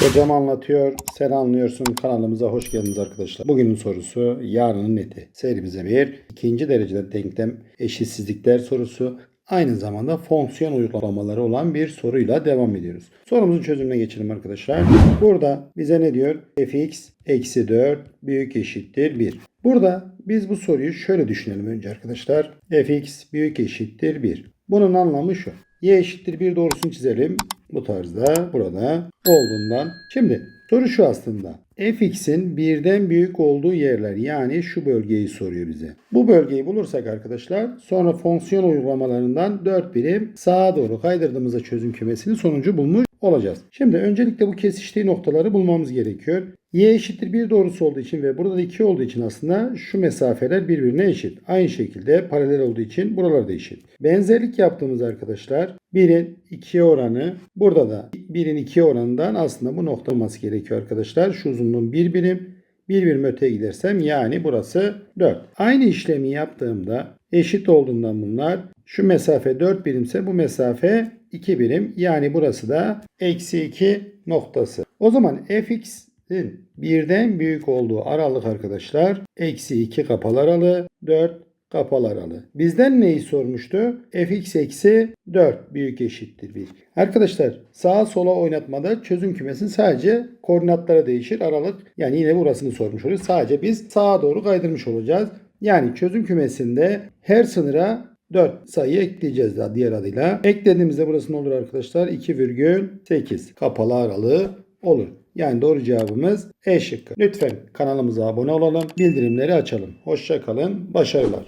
Hocam anlatıyor, sen anlıyorsun kanalımıza hoş geldiniz arkadaşlar. Bugünün sorusu yarının neti. Serimize bir ikinci dereceden denklem eşitsizlikler sorusu. Aynı zamanda fonksiyon uygulamaları olan bir soruyla devam ediyoruz. Sorumuzun çözümüne geçelim arkadaşlar. Burada bize ne diyor? fx eksi 4 büyük eşittir 1. Burada biz bu soruyu şöyle düşünelim önce arkadaşlar. fx büyük eşittir 1. Bunun anlamı şu. Y eşittir 1 doğrusunu çizelim. Bu tarzda burada olduğundan. Şimdi soru şu aslında. fx'in birden büyük olduğu yerler yani şu bölgeyi soruyor bize. Bu bölgeyi bulursak arkadaşlar sonra fonksiyon uygulamalarından 4 birim sağa doğru kaydırdığımızda çözüm kümesinin sonucu bulmuş olacağız. Şimdi öncelikle bu kesiştiği noktaları bulmamız gerekiyor. Y eşittir 1 doğrusu olduğu için ve burada da 2 olduğu için aslında şu mesafeler birbirine eşit. Aynı şekilde paralel olduğu için buralar da eşit. Benzerlik yaptığımız arkadaşlar 1'in 2'ye oranı burada da 1'in 2'ye oranından aslında bu nokta olması gerekiyor arkadaşlar. Şu uzunluğun 1 birim. Bir birim öteye gidersem yani burası 4. Aynı işlemi yaptığımda eşit olduğundan bunlar şu mesafe 4 birimse bu mesafe 2 birim. Yani burası da eksi 2 noktası. O zaman fx'in birden büyük olduğu aralık arkadaşlar eksi 2 kapalı aralığı 4 kapalı aralığı. Bizden neyi sormuştu? fx eksi 4 büyük eşittir 1. Arkadaşlar sağa sola oynatmada çözüm kümesinin sadece koordinatları değişir. Aralık yani yine burasını sormuş oluyoruz. Sadece biz sağa doğru kaydırmış olacağız. Yani çözüm kümesinde her sınıra 4 sayı ekleyeceğiz daha diğer adıyla. Eklediğimizde burası ne olur arkadaşlar? 2,8 kapalı aralığı olur. Yani doğru cevabımız E şıkkı. Lütfen kanalımıza abone olalım. Bildirimleri açalım. Hoşça kalın. Başarılar.